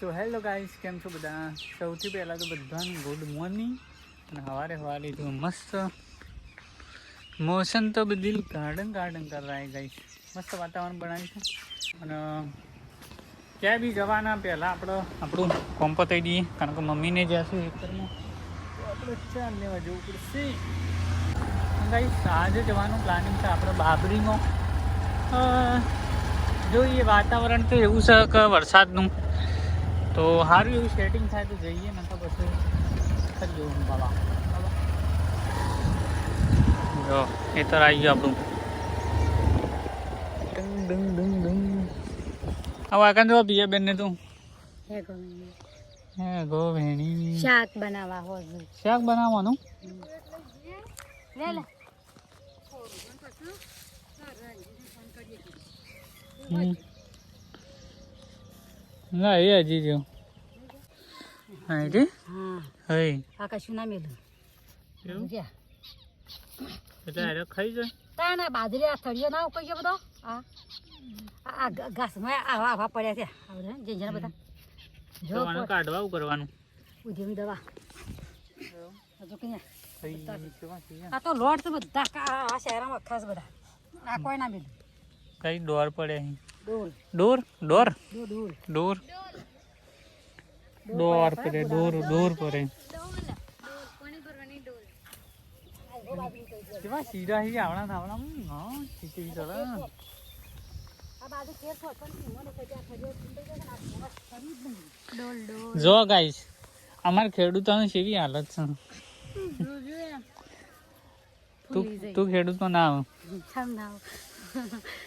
So hello guys કેમ છો બધા? સૌથી પહેલાં તો બધાને ગુડ મોર્નિંગ અને સવારે સવારે જો મસ્ત, મોસમ તો બધી ગાર્ડન ગાર્ડન કર રહા ગાઈસ મસ્ત વાતાવરણ બનાવ્યું છે. અને ક્યાંય બી જવાના પહેલાં આપણે, આપણું કોમ પતાવી દઈએ કારણ કે મમ્મીને ખેતરમાં તો આપણે ચાર લેવા જવું પડશે. ગાઈસ આજે જવાનું પ્લાનિંગ છે આપણે બાબરીમાં જોઈએ, વાતાવરણ તો એવું છે કે વરસાદનું. તો સારું એવું સેટિંગ થાય તો જઈએ ને તો પછી કરી જવું બાબા જો એ તો આવી ગયું આપણું. ડંગ ડંગ ડંગ ડંગ. હવે આકાન જો બીજા બેન ને તું. હે. ગો ભેણી શાક બનાવવા શાક બનાવવાનું? લે લે. હમ. ના એ હજી જો. હા રે. હા. હઈ આ કશું ના મેલું એવું? જ્યાં. એટલે ખાઈ જાય? તા ના બાજરી આ સળિયો ના ઉકળ્યો બધો? આ? આ- ઘાસમાં આવા આવા પડ્યા છે. આવડે બધા ઝીંઝરા બધા. જો કાઢવા કરવાનું. ઉધીમ દવા. હજુ ક્યાં? આ તો લોટ તો બધા આ શહેરમાં ખાસ બધા. આ કોઈ ના મેલું. કઈ ડોર પડે અહીં. ડોર? ડોર? ડોર? ડોર પડે ડોર ડોર પડે કેવા સીધા હી આવડા થાવડા હું હા સીધી ચડે. જ ગાઈસ અમાર ખેડૂતોની કેવી હાલત છે? તું તું ખેડૂતમાં ના આવ.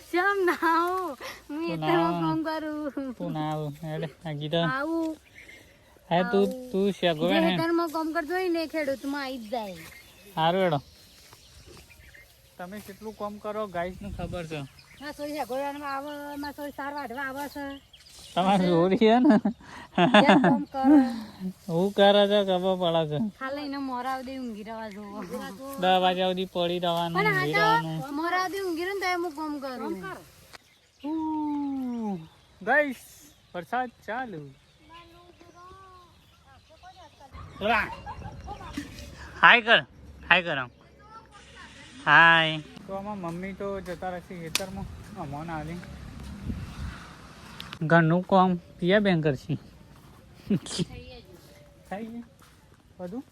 શમ ના હું. કરું તું આવ હે તું તું શેગો હે ખેતરમાં કામ કરતો હોય ને ખેડૂતમાં આવી જ જાય તમે કેટલું કામ કરો ગાઈસનું ખબર છે માં સોરી શેગોળવામાં આવે માં સોરી સાર વાઢવા આવે છે તમારે જોડી છે ને? કરે. હું કરે છે ખબર પડે છે. ખાલી ને મોરા ઉદી ઊંઘી રહેવા જોવો દસ વાગ્યા સુધી પડી રહેવાનું પણ ઊંઘી રહેવાનું. મોરા ઉદી ઊંઘી રહે તો હું કામ કરું. ગાઈસ વરસાદ ચાલુ. હાય કર હાય કર આમ. હાય તો આમાં મમ્મી તો જતા રહેશે ખેતરમાં. અમોન આવી ઘરનું કામ પિયા બેન કરશે થઈ ગયું બધું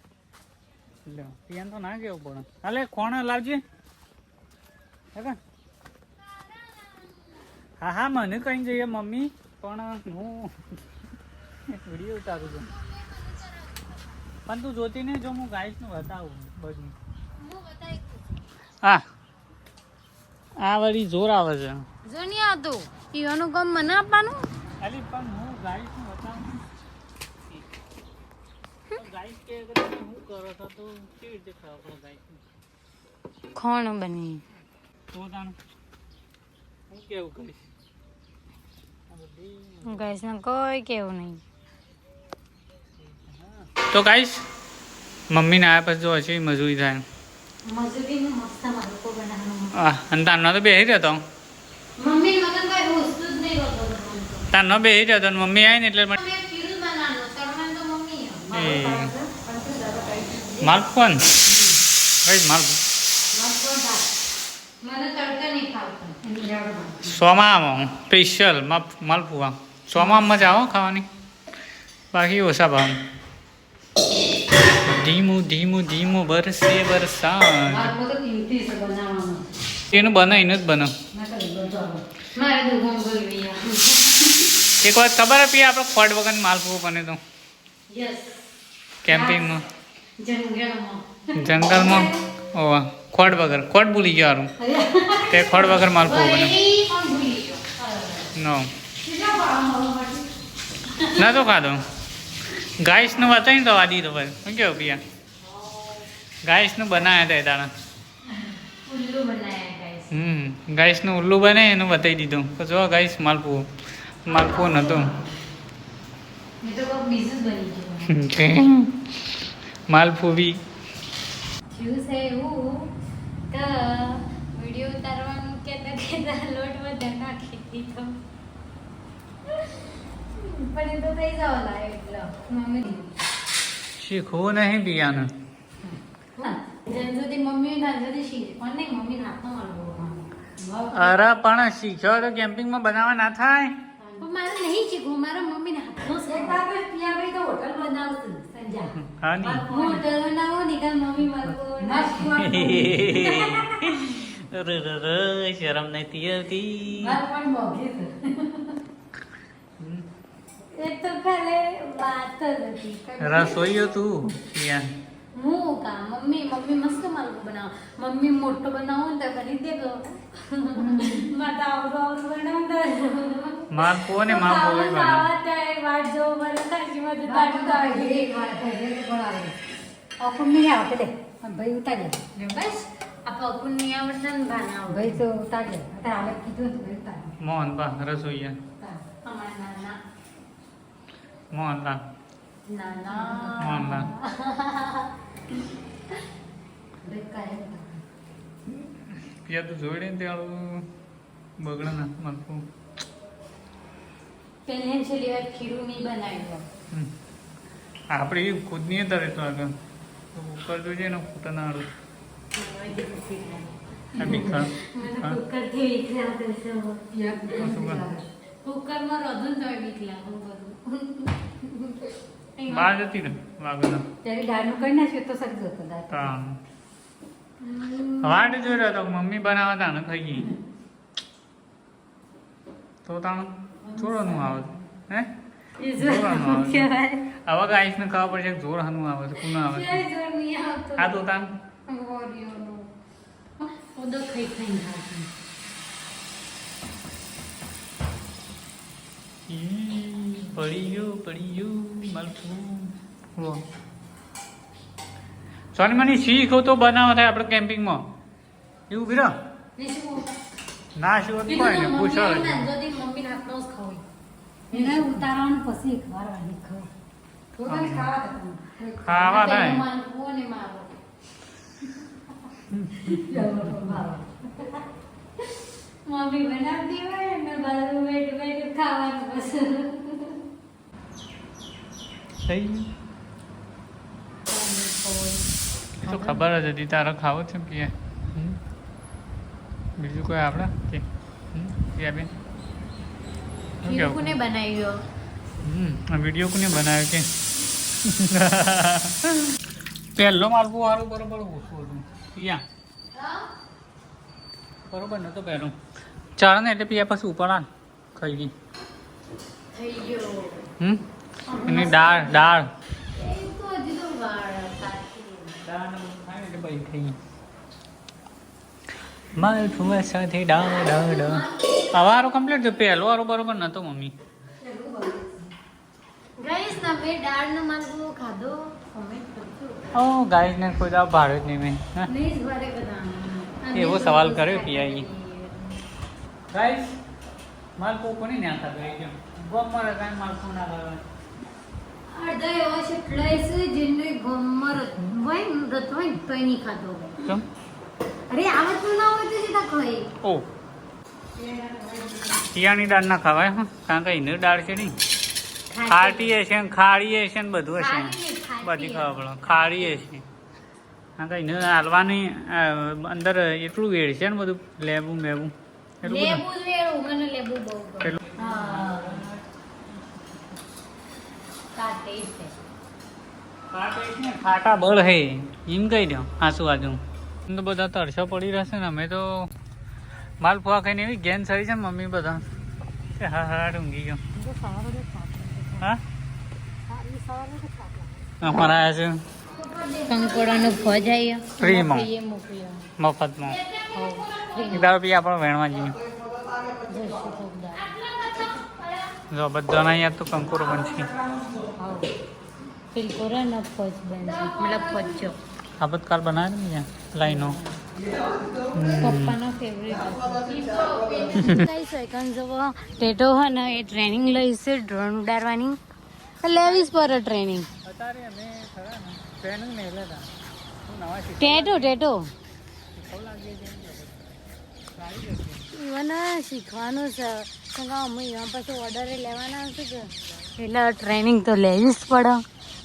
લે પિયાને તો ના કેવું પણ હાલે કોણ લાવજે. હે હા હા મને કંઈ જઈએ મમ્મી. પણ હું વીડિયો ઉતારું છું. પણ તું જોતી ને જો હું ગાઈસનું બતાવું બધું. હા. આ વળી જોર આવે છે. જો નહીં આવતું. પીવાનું કામ મને આપવાનું? અલી પણ હું ગાઈસનું બતાવું. ગાઈસ કે અગર હું કરો તો તો કેવી રીતે ખાવ પડે ગાઈસનું ખોણ બની. તો તાણ હું કેવું કહીશ? ગાઈસ ને કોઈ કેવું નહીં. તો ગાઈસ મમ્મીને આવ્યા પછી જો હશે મજૂરી થાય. મજૂરીનું મસ્ત બનાવવાનું. તારનો તો બેસી રહ્યો તો મમ્મી મગન કોઈ હોસ્તું જ નહીં હોતો તારનો બેસી રહ્યો તો અને મમ્મી આવી ને એટલે મને મેં ખીરું જ બનાવવાનું તળવાનું તો મમ્મી આવી ને એટલે માલપુ મને તડકા નહીં ખાવતું સોમામાં સ્પેશિયલ માલપુઆ. સોમામાં જ આવો ખાવાની. બાકી ઓછા ભાવ. ધીમું ધીમું ધીમું બરસે વરસાદ. એનું બને જ બને મારે દુકાન કરવી એક વાત ખબર હતી આપણે ખોટ વગર માલપુઓ બને તો? કેમ્પિંગમાં જંગલમાં. ઓવા ખોટ વગર. ખોટ ભૂલી ગયો હારું. તે ખોટ વગર માલપુઓ બને. નો. ના તો ખાધો. ગાઈસનું બતાવી તો વાદી તો ભાઈ. શું કેવું પિયા ગાઈસનું બનાવ્યા હતા એ તારા. હમ. ગાઈસનું ઉલ્લું બને એનું બતાવી દીધું. જો ગાઈસ માલપુઓ માલપુઓ ફોન હતો. માલ મમ્મી શીખવું નહીં મારવો અરે પણ શીખ્યો તો કેમ્પિંગમાં બનાવવા ના થાય. પણ મારે નહીં શીખવું મારા મમ્મીને પિયા ભાઈ તો હોટલ બનાવશું સંજા હા ની. હું હોટલ બનાવો ને કાલ મમ્મી મારું અરે રે રે, શરમ નથી આવતી. એ તો ખાલે વાત જ હતી. રસોઈયો તું પિયા હું કા? મમ્મી મમ્મી મસ્ત માલકો બનાવો. મમ્મી મોટો બનાવો ને તો બની દે ગો માતા આવડો આવડો બનાવતા. કોને માર બોલે બને વાટ જો મને કાશી માં તાડું તાડી અપુન નહીં આવતે દે ભાઈ ઉતારી બસ. આ પકુન નહીં આવડે ને ભાના ભાઈ તો ઉતારી અત્યારે આલે કીધું તો ભાઈ ઉતારી મોહન બા રસોઈયા અમારા નાના. મોહનલા નાના. મોહનલા પિયા તું જોડે ને ત્યાં બગડે ના મલકું પહેલે છેલ્લી વાર ખીરું નહીં બનાવ્યું આપણે એ ખુદ નહીં તરે તો આગળ તો ઉપર જોજે ને ના હા? કુકરમાં રોધું તો બીક લાગે બધું. બહાર જતી ને વાગડ ત્યારે દાળનું કરી નાખ્યું તો સજ્જ હતો દાળ. વાટ જોઈ રહ્યો તો મમ્મી બનાવતા ને ખાઈ તો તાણ જોરનું આવે હે. આવા ગાઈસ ને ખબર પડશે કે જોર હાનું આવે છે કોનું આવે છે. જોર નહીં આવતો. આ તો. ઈ, પડી ગયું પડી ગયું મલકું વો સોની મને શીખો તો બનાવવા થાય આપણે કેમ્પિંગમાં એવું બીરા? ના શું? કોઈ ને પૂછો હાથનો જ ખાવું. એને ઉતારવાનું પછી ખવાડવાની ખબર. થોડાને ખાવા દે. ખાવા થાય. તેનો મારો. મમ્મી બનાવતી હોય ને બાજુ બેઠ બેઠ ખાવાનું બસ થઈ તો ખબર જ હતી તારે ખાવો છે પીએ બીજું કોઈ આપણે કે બેન હમ આ વીડિયો કોને બનાવ્યો કે? પહેલો માલવું સારું બરોબર ઓછું હતું. પિયા બરોબર નતો પહેલું. ચાલ ને એટલે પિયા પછી ઉપર આ ખાઈ ગઈ. થઈ ગયો. હમ? એની દાળ દાળ. માલ ફુવા સાથે ડા ડા ડાળ હવે હારો કમ્પ્લીટ થયો. પહેલો વારો બરોબર નતો મમ્મી. Guys, તમે દાળનો માલપુઓ ખાધો? કોમેન્ટ કરજો. ઓ ગાઈસ ને કોઈ દા ભાડે જ નહીં મેં. નહીં જ વારે બધા એવો સવાલ કર્યો પીઆઈ ગાઈસ માલપો કોની ના ખાધો ગઈ કેમ? ગોમ મારે કાંઈ માલપો ના ખાવા અડધા એવા છે જેને હોય રત હોય ને નહીં ખાધો. કેમ? અરે આવડતું ના હોય તો સીધા ખાય ઓ. પિયાની દાળ ના ખવાય હું? કારણ કે એની દાળ છે નહીં ખાટી છે ને ખાડી છે ને બધું હશે. બધી ખબર પડે. ખાડી છે. કારણ કે એને હાલવાની અંદર એટલું વેડ છે ને બધું લેબુ મેબુ. એટલું બધું. ખાટા બળ હે. એમ કહી દો આસુ આજુ તો બધા તરસો પડી રહેશે ને અમે તો માલ ફુવા ખાઈને એવી ગેન સરી છે મમ્મી બધા. કે હા હા ઊંઘી ગયો. હા? અમારા આવ્યા છે. કંકોડાનો ફજ ફ્રીમાં. મફતમાં. પી આપણે વેણવા જઈએ. જો બધાના અહીંયા તો કંકોરો બનશે. આપતકાલ બનાવે ને અહીંયા લાઈનો. પપ્પાનો ફેવરેટ કઈ સેકન્ડ જવો ટેટો હે ને એ ટ્રેનિંગ લઈશ ડ્રોન ઉડાડવાની લેવીશ પર ટ્રેનિંગ ટેટો ટેટો મને શીખવાનું છે અમે અહીંયા પછી ઓર્ડર લેવાના હશે કે? એટલે ટ્રેનિંગ તો લેવી જ પડે.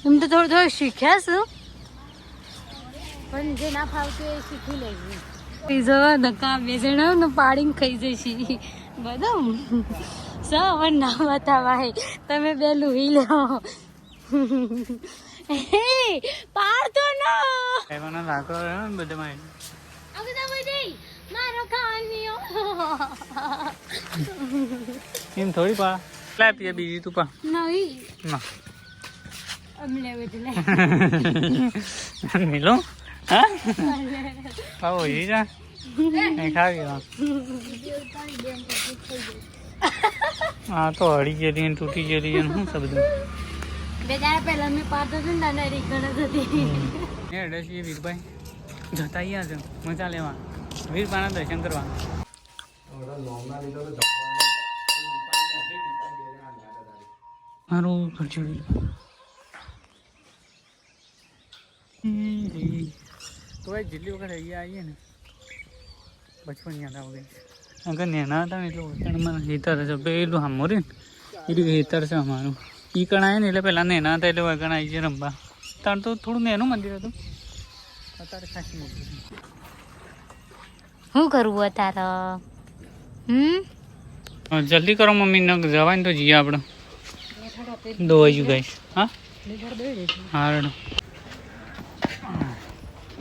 એમ તો થોડું થોડું શીખ્યા છું પણ જે ના ફાવતું એ શીખી લેવી પીઝો ધક્કા બે જણા ને પાડીને ખાઈ જઈશી. બધું સા હવે ના બતાવાય તમે બે લુહી લો. હે પાડતો ના. એવાનો ને બધામાં મારો ખાવાની એમ થોડી પા. લે પીએ બીજી તું પા. નહીં ના. અમને એટલે મિલો. હા પાવો જા ખાવી હા તો હળી ગયેલી ને તૂટી ગયેલી ને શું શબ્દ બે દાડા પહેલા મેં પાડતો હતો ને દાદા રીકણ હતી એ અડસીએ વીરભાઈ જતા અહીંયા છે મજા લેવા વીરપાના દર્શન કરવા મારું ખર્ચો તો જેટલી વખત અહીંયા આવીએ ને બચપન યાદ આવે આગળ નેના હતા ને એટલું ઓળખાણમાં હેતર છે. પેલું સાંભળ્યું ને એટલું હેતર છે અમારું. એ કણાય ને એટલે પહેલાં નેના હતા એટલે વગણ આવી છે રમવા. તાર તો થોડું નેનું મંદિર હતું. અત્યારે ખાસી મોટું શું કરવું અત્યારે? હમ? હા, જલ્દી કરો મમ્મી ન જવાય ને તો જઈએ આપણે દોવાઈ ગાઈશ હા? હારડો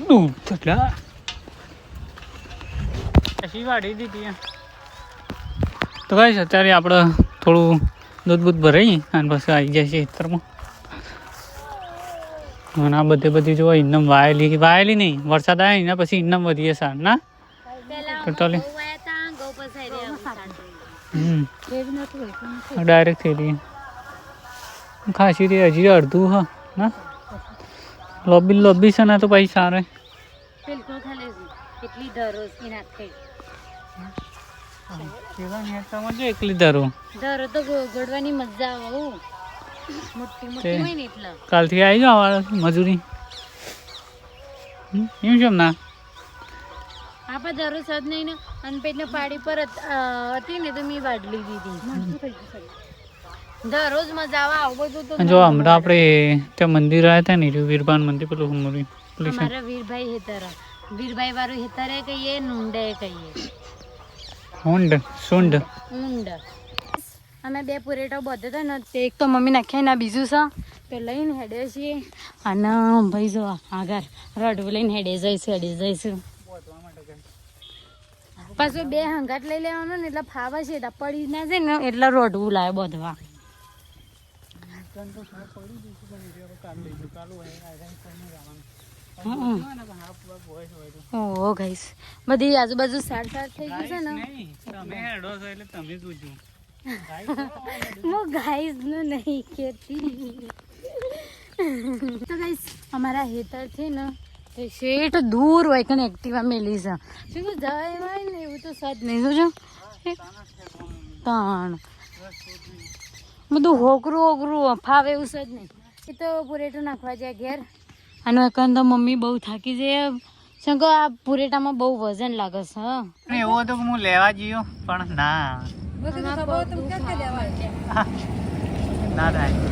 દૂધ કેટલા પછી વાળી દીધી તો ગાઈશ અત્યારે આપણે થોડું દૂધ બૂધ ભરાઈ અને પછી આવી જાય છે ખેતરમાં. અને આ બધે બધી જો ઇન્નમ વાયેલી વાયેલી નહીં વરસાદ આવે ને પછી ઇન્નમ વધીએ સાર ના? ટોટલી ડાયરેક્ટ થઈ રહી ખાસી રહી હજી અડધું હા ના? લોબી લોબી છે ને તો પછી સારે. બિલકુલ ખાલી એટલી એકલી તો ગોડવાની મજા આવે હો. મોટી મોટી હોય ને એટલે. કાલથી આવી જાઓ મજૂરી. એમ કેમ ના? આપણે દરરોજ સદ નહીં ને અને પેટને પાડી પર હત- ને તો મેં બાટલી દીધી. દરરોજ મજા આવે આવું બધું તો જો હમણાં આપણે ત્યાં મંદિર આવ્યા હતા ને વીરબાન મંદિર પેલું છે અમારા વીરભાઈ હેતર. વીરભાઈ વાળું હેતરે કહીએ નુંડે કહીએ. હુંડ સુંડ. ઊંડ. અમે બે પુરેટો બધે હતા ને તે એક તો મમ્મી નાખ્યા ના બીજું છે તો લઈને હેડે છીએ. અને ભાઈ જો આગળ રડવું લઈને હેડે જઈશું હેડે જઈશું. પાછું બે હંગાટ લઈ લેવાનો ને એટલે ફાવે છે એટલે પડી ના છે ને એટલે રોડવું લાવે બધવા. ઓહો ગાઈસ બધી આજુબાજુ સાર સાર થઈ ગયું છે ને. તમે હેડો છો એટલે તમે જોજો હું ગાઈસનું નહીં કેતી તો ગાઈસ અમારા હેતરથી ને તે શેઠ દૂર હોય કને એક્ટિવા મેલી છે. શું કહું જાય હોય ને એવું તો સદ નહીં શું તાણ બધું હોકરું હોકરું ફાવે એવું સજ નહીં. એ તો પુરેટું નાખવા જાય ઘેર. અને એકન તો મમ્મી બહુ થાકી જાય શંકો આ પુરેટામાં બહુ વજન લાગે છે હા. એવો તો હું લેવા જયો પણ ના. ના થાય.